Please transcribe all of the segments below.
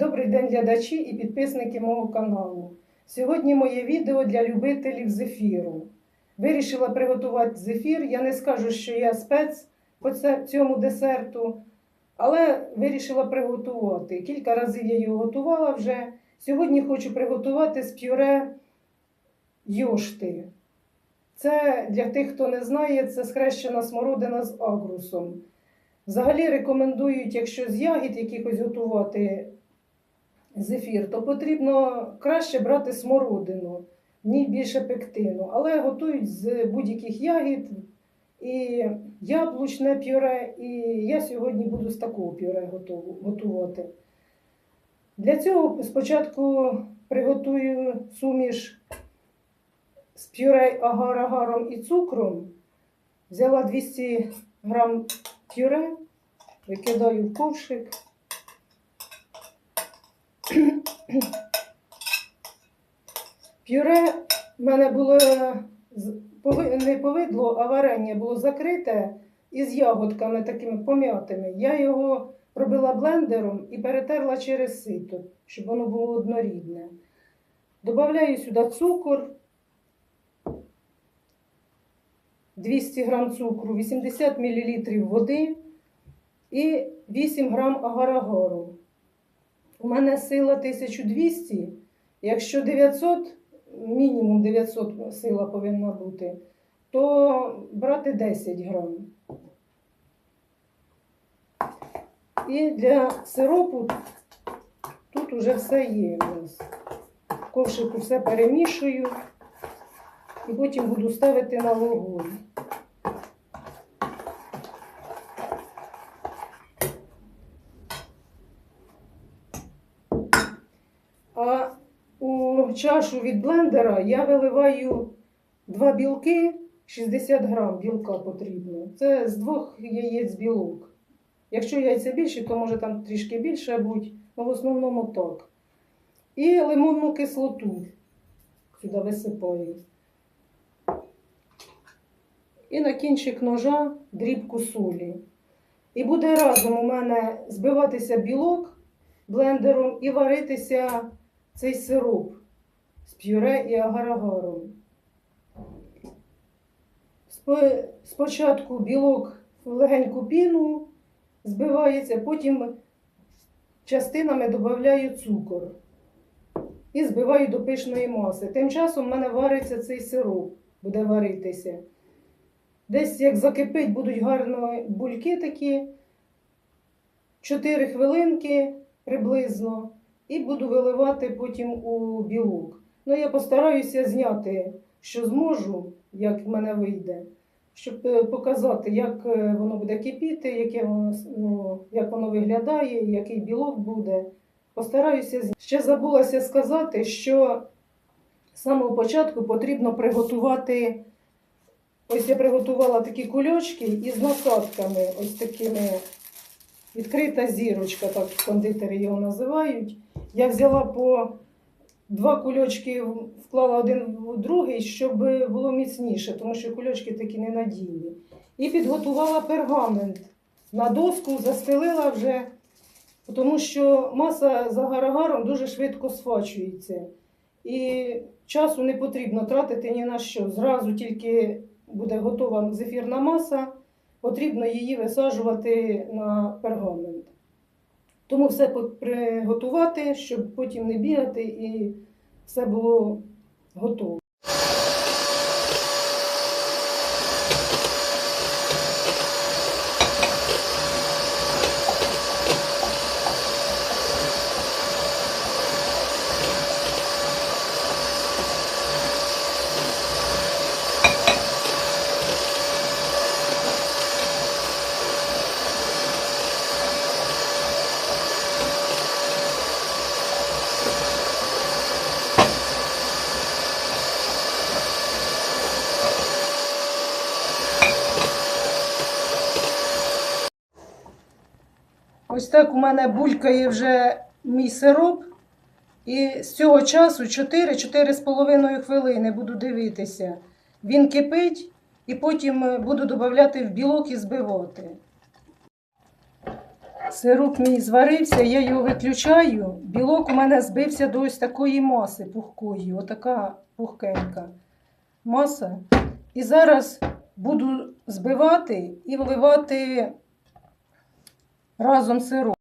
Добрий день, глядачі і підписники мого каналу. Сьогодні моє відео для любителів зефіру. Вирішила приготувати зефір. Я не скажу, що я спец по цьому десерту, але вирішила приготувати. Кілька разів я його готувала вже. Сьогодні хочу приготувати з пюре йошти. Це для тих, хто не знає, це схрещена смородина з агрусом. Взагалі рекомендують, якщо з ягід якихось готувати зефір, то потрібно краще брати смородину, в ній більше пектину. Але готують з будь-яких ягід і яблучне пюре, і я сьогодні буду з такого пюре готувати. Для цього спочатку приготую суміш з пюре агар-агаром і цукром. Взяла 200 грам пюре, викидаю в ковшик. Пюре в мене було не повидло, а варення було закрите із ягодками такими пом'ятими. Я його пробила блендером і перетерла через сито, щоб воно було однорідне. Добавляю сюди цукор. 200 грам цукру, 80 мл води і 8 грам агар-агару. У мене сила 1200, якщо 900, мінімум 900 сила повинна бути, то брати 10 грам. І для сиропу тут уже все є у нас. В ковшику все перемішую і потім буду ставити на вогонь. А у чашу від блендера я виливаю два білки, 60 грам білка потрібно. Це з двох яєць білок. Якщо яйця більші, то може там трішки більше бути, але в основному так. І лимонну кислоту сюди висипаю. І на кінчик ножа дрібку солі. І буде разом у мене збиватися білок блендером і варитися цей сироп з пюре і агар-агаром. Спочатку білок в легеньку піну збивається, потім частинами додаю цукор і збиваю до пишної маси. Тим часом в мене вариться цей сироп, буде варитися. Десь як закипить, будуть гарно бульки такі, 4 хвилинки приблизно, і буду виливати потім у білок. Ну, я постараюся зняти, що зможу, як в мене вийде, щоб е, показати, як е, воно буде кипіти, яке воно, ну, як воно виглядає, який білок буде. Постараюся зняти. Ще забулася сказати, що з самого початку потрібно приготувати. Ось я приготувала такі кульочки із насадками, ось такими відкрита зірочка, так кондитери його називають. Я взяла по два кульочки, вклала один в другий, щоб було міцніше, тому що кульочки такі ненадійні. І підготувала пергамент на доску, застелила вже, тому що маса з агар-агаром дуже швидко сфачується. І часу не потрібно тратити ні на що. Зразу тільки буде готова зефірна маса, потрібно її висаджувати на пергамент. Тому все приготувати, щоб потім не бігати і все було готово. Ось так у мене булькає вже мій сироп. І з цього часу 4-4,5 хвилини буду дивитися. Він кипить, і потім е, буду додавати в білок і збивати. Сироп мій зварився, я його виключаю. Білок у мене збився до ось такої маси пухкої, отака пухкенька маса. І зараз буду збивати і вливати разом сироп.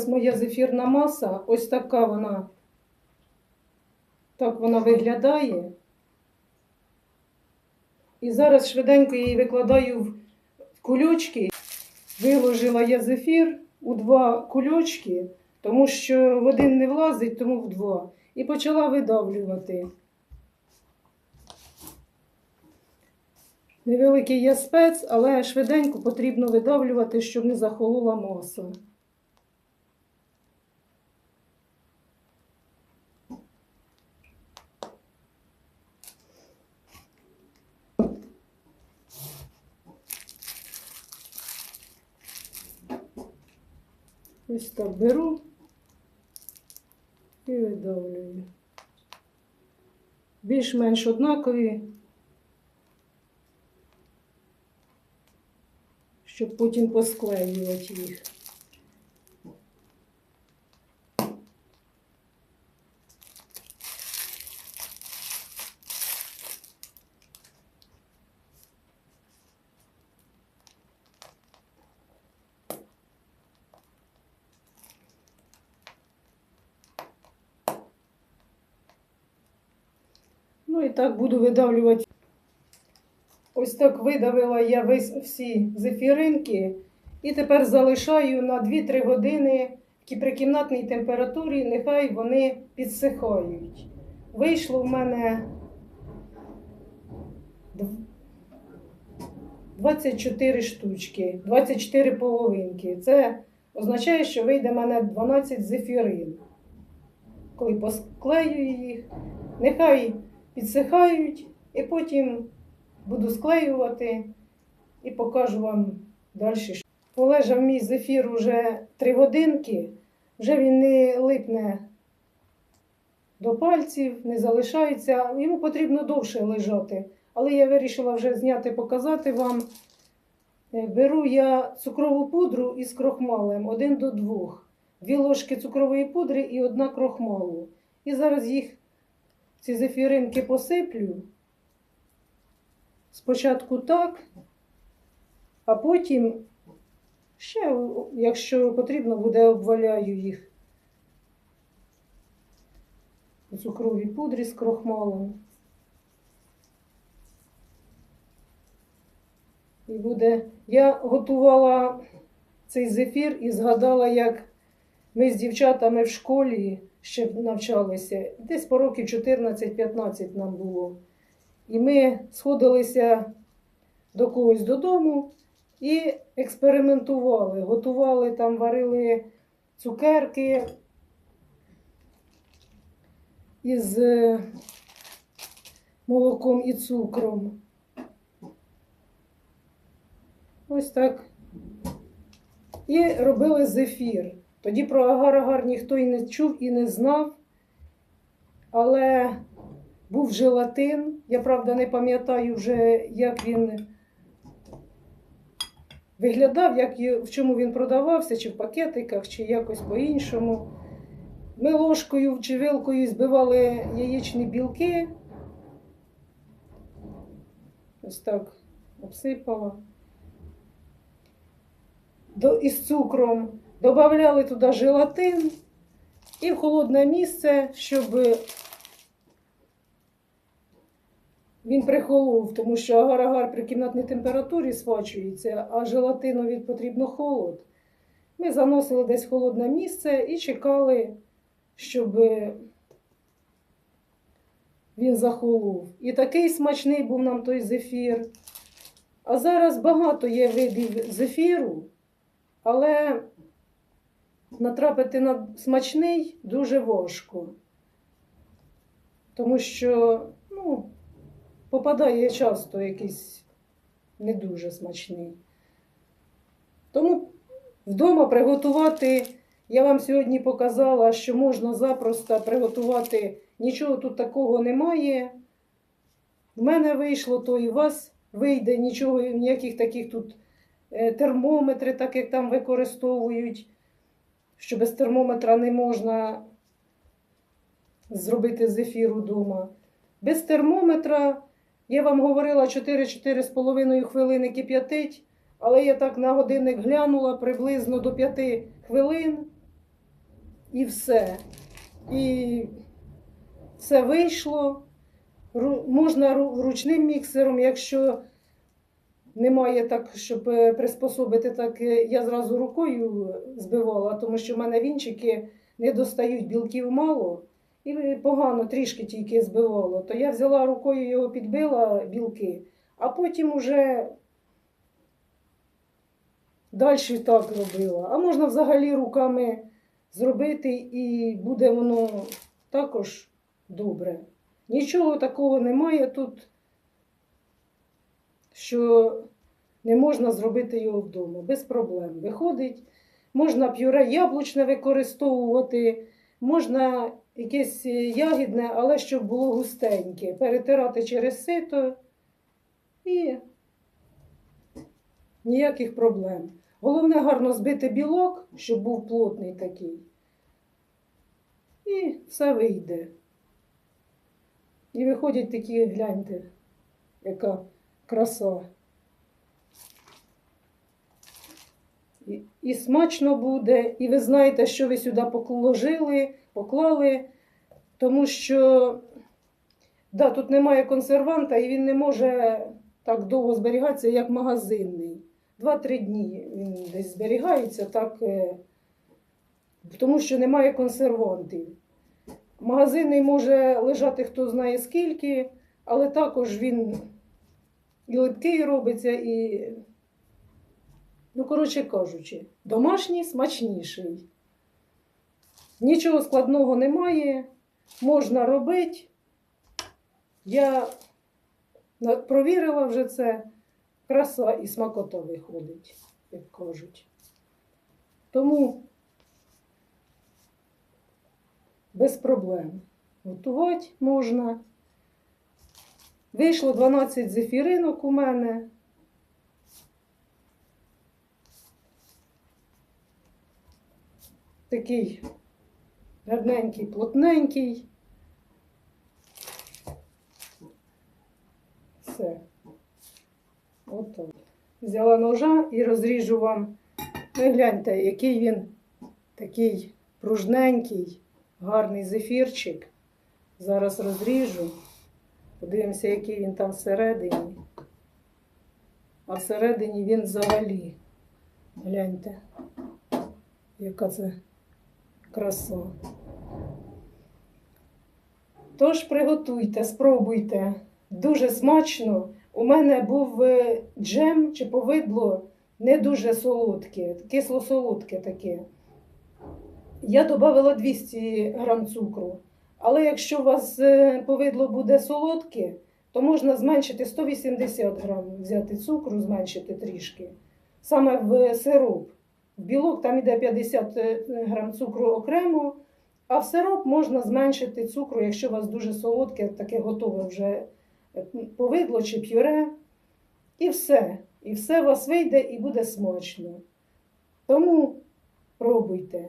Збилась моя зефірна маса, ось така вона. Так вона виглядає. І зараз швиденько її викладаю в кульочки. Виложила я зефір у два кульочки, тому що в один не влазить, тому в два. І почала видавлювати. Невеликий є спец, але швиденько потрібно видавлювати, щоб не захолола маса. Ось так беру і видавлюю. Більш-менш однакові, щоб потім посклеювати їх. Ну і так буду видавлювати. Ось так видавила я весь, всі зефіринки. І тепер залишаю на 2-3 години при кімнатній температурі, нехай вони підсихають. Вийшло в мене 24 штучки, 24 половинки. Це означає, що вийде в мене 12 зефірин. Коли посклею їх, нехай підсихають, і потім буду склеювати і покажу вам далі. Полежав мій зефір уже 3 годинки, вже він не липне до пальців, не залишається. Йому потрібно довше лежати. Але я вирішила вже зняти, показати вам. Е, Беру я цукрову пудру із крохмалем один до двох. Дві ложки цукрової пудри і одна крохмалу. І зараз їх ці зефіринки посиплю. Спочатку так, а потім ще, якщо потрібно, буде обваляю їх у цукровій пудрі з крохмалом. І буде. Я готувала цей зефір і згадала, як ми з дівчатами в школі ще навчалися. Десь по років 14-15 нам було. І ми сходилися до когось додому і експериментували. Готували там, варили цукерки із е, молоком і цукром. Ось так. І робили зефір. Тоді про агар-агар ніхто і не чув і не знав. Але був желатин. Я правда не пам'ятаю вже, як він виглядав, як в чому він продавався, чи в пакетиках, чи якось по-іншому. Ми ложкою чи вилкою збивали яєчні білки. Ось так обсипала. До, із цукром. Добавляли туди желатин і в холодне місце, щоб він прихолов, тому що агар-агар при кімнатній температурі схвачується, а желатинові потрібно холод. Ми заносили десь в холодне місце і чекали, щоб він захолов. І такий смачний був нам той зефір. А зараз багато є видів зефіру, але натрапити на смачний дуже важко. Тому що, ну, попадає часто якийсь не дуже смачний. Тому вдома приготувати, я вам сьогодні показала, що можна запросто приготувати, нічого тут такого немає. В мене вийшло, то і у вас вийде, нічого, ніяких таких тут е, термометри, так як там використовують, що без термометра не можна зробити зефір вдома. Без термометра я вам говорила 4-4,5 хвилини кип'ятить, але я так на годинник глянула приблизно до 5 хвилин і все. І все вийшло. Можна ручним міксером, якщо немає так, щоб е, приспособити, так е, я зразу рукою збивала, тому що в мене вінчики не достають білків мало. І погано трішки тільки збивало, то я взяла рукою його підбила білки, а потім уже далі так робила. А можна взагалі руками зробити і буде воно також добре. Нічого такого немає тут, що не можна зробити його вдома. Без проблем. Виходить, можна пюре яблучне використовувати. Можна якесь е, ягідне, але щоб було густеньке. Перетирати через сито і ніяких проблем. Головне гарно збити білок, щоб був плотний такий. І все вийде. І виходять такі, гляньте, яка краса. І, і смачно буде, і ви знаєте, що ви сюди положили, поклали, тому що да, тут немає консерванта, і він не може так довго зберігатися, як магазинний. Два-три дні він десь зберігається, так, е, тому що немає консервантів. Магазинний може лежати хто знає скільки, але також він і липкий робиться, і Ну, коротше кажучи, домашній смачніший. Нічого складного немає, можна робити. Я провірила вже це, краса і смакота виходить, як кажуть. Тому без проблем готувати можна. Вийшло 12 зефіринок у мене. такий гарненький, плотненький. Все. Отак. Взяла ножа і розріжу вам. Ви гляньте, який він такий пружненький, гарний зефірчик. Зараз розріжу. Подивимося, який він там всередині. А всередині він взагалі. Гляньте, яка це краса. Тож приготуйте, спробуйте. Дуже смачно. У мене був е, джем чи повидло не дуже солодке, кисло-солодке таке. Я додала 200 грам цукру. Але якщо у вас е, повидло буде солодке, то можна зменшити 180 грам, взяти цукру, зменшити трішки. Саме в сироп. В білок там йде 50 грам цукру окремо, а в сироп можна зменшити цукру, якщо у вас дуже солодке, таке готове вже е, повидло чи п'юре. І все. і все у вас вийде і буде смачно. Тому пробуйте.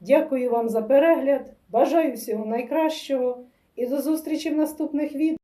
Дякую вам за перегляд. Бажаю всього найкращого і до зустрічі в наступних відео.